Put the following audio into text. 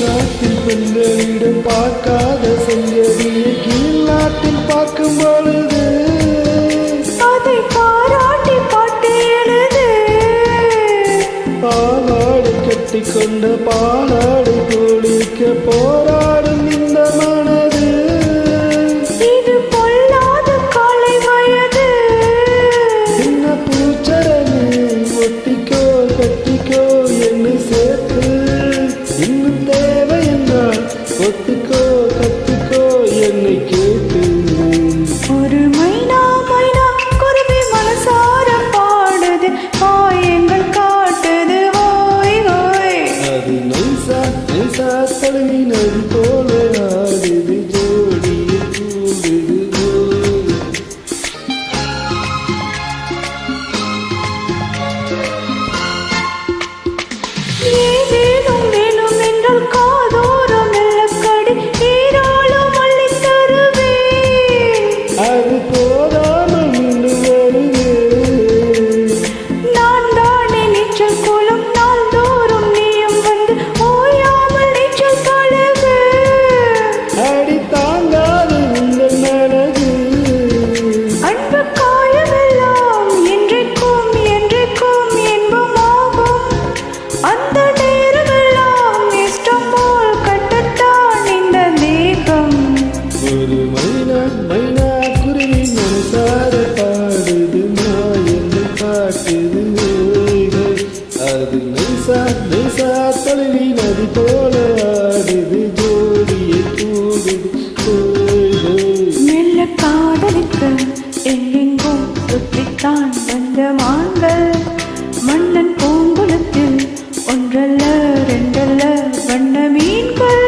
நாட்டில் பெண்களிடம் பார்க்காத சங்கதியை கீழ் நாட்டில் பார்க்கும் பொழுது அதை பாராட்டி பாட்டியது பாலாடு கட்டிக்கொண்ட பாலாடு தோழிக்க போராடு esa termina el problema. நிசாத்தளவி நதி போல ஆடுது ஜோடியை கூடுது மெல்ல காதலுக்கு எங்கெங்கும் சுற்றித்தான் வந்த மான்கள். மன்னன் பூங்குளத்தில் ஒன்றல்ல ரெண்டல்ல வண்ண மீன்கள்.